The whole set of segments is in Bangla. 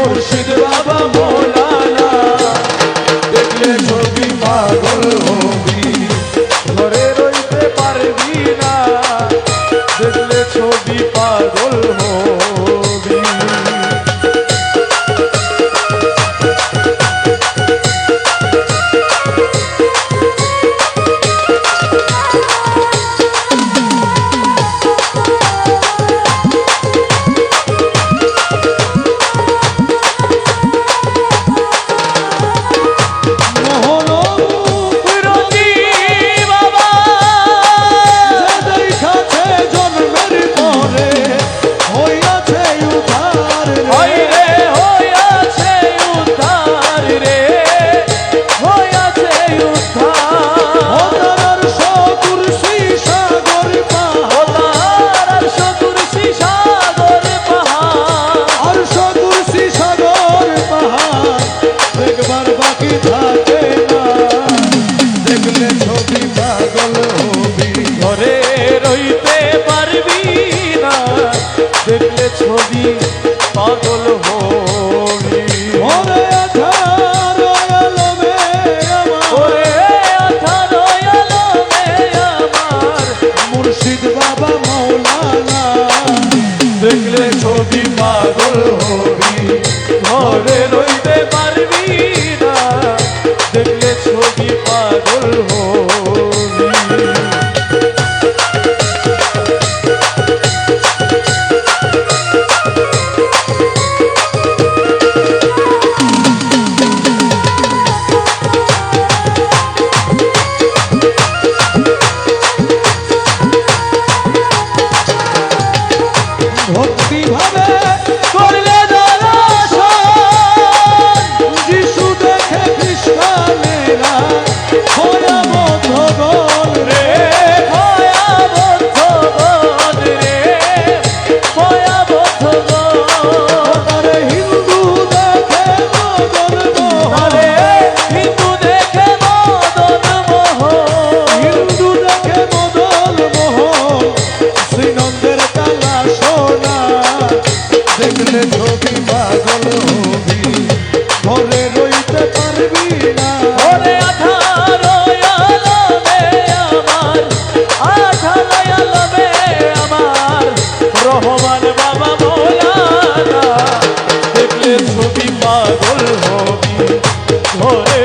মুর্শিদ বাবা মোলানা। দেখলে ছবি পাগল হবি ঘরে রইতে পারবি না। দেখলে ছবি পাগল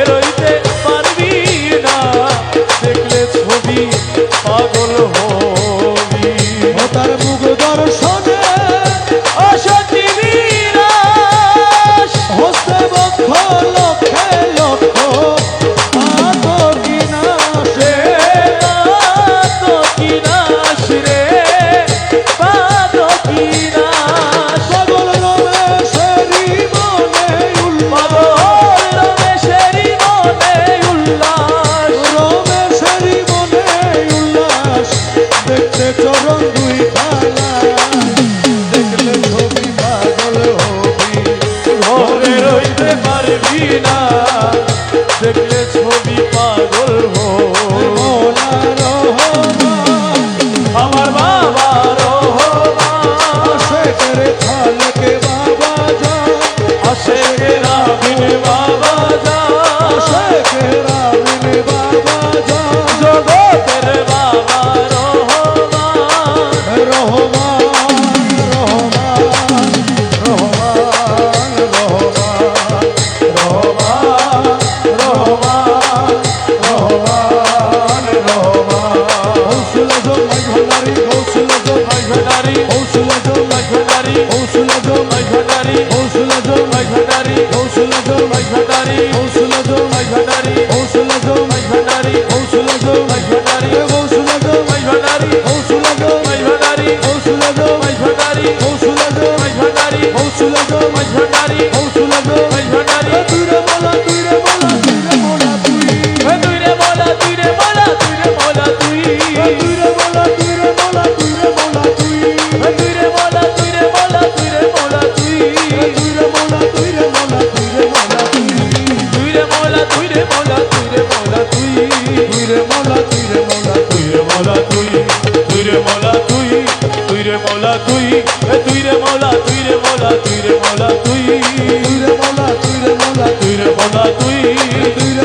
রইতে মদিনা हरी তুই তুই রে মোলা তুই রে মোলা তুই রে মোলা তুই। তুই রে মোলা তুই রে মোলা তুই। রে মোলা তুই। তুই রে